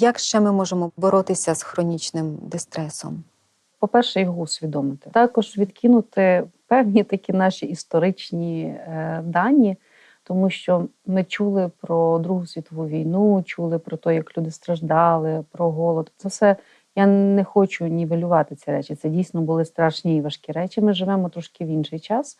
Як ще ми можемо боротися з хронічним дистресом? По-перше, його усвідомити. Також відкинути певні такі наші історичні е, дані, тому що ми чули про Другу світову війну, чули про те, як люди страждали, про голод. Це все я не хочу нівелювати ці речі. Це дійсно були страшні і важкі речі. Ми живемо трошки в інший час.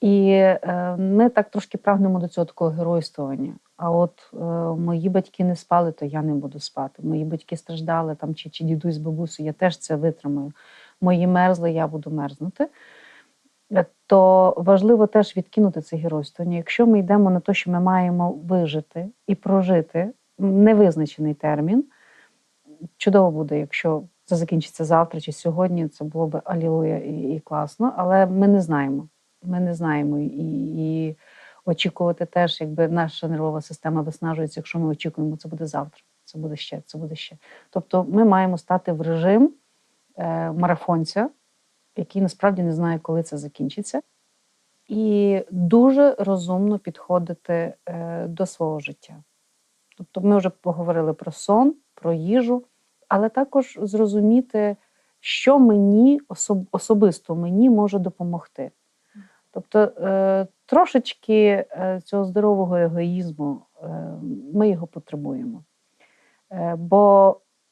І е, ми так трошки прагнемо до цього такого геройствування. А от е, мої батьки не спали, то я не буду спати. Мої батьки страждали там, чи, чи дідусь з бабусею, я теж це витримаю. Мої мерзли, я буду мерзнути. Е, То важливо теж відкинути це геройствування. Якщо ми йдемо на те, що ми маємо вижити і прожити невизначений термін, чудово буде, якщо це закінчиться завтра чи сьогодні, це було б алілуя і, і класно, але ми не знаємо. Ми не знаємо і, і очікувати теж, якби наша нервова система виснажується, якщо ми очікуємо, це буде завтра, це буде ще, це буде ще. Тобто ми маємо стати в режим е, марафонця, який насправді не знає, коли це закінчиться, і дуже розумно підходити е, до свого життя. Тобто, ми вже поговорили про сон, про їжу, але також зрозуміти, що мені особ- особисто мені може допомогти. Тобто е, трошечки е, цього здорового егоїзму е, ми його потребуємо. Бо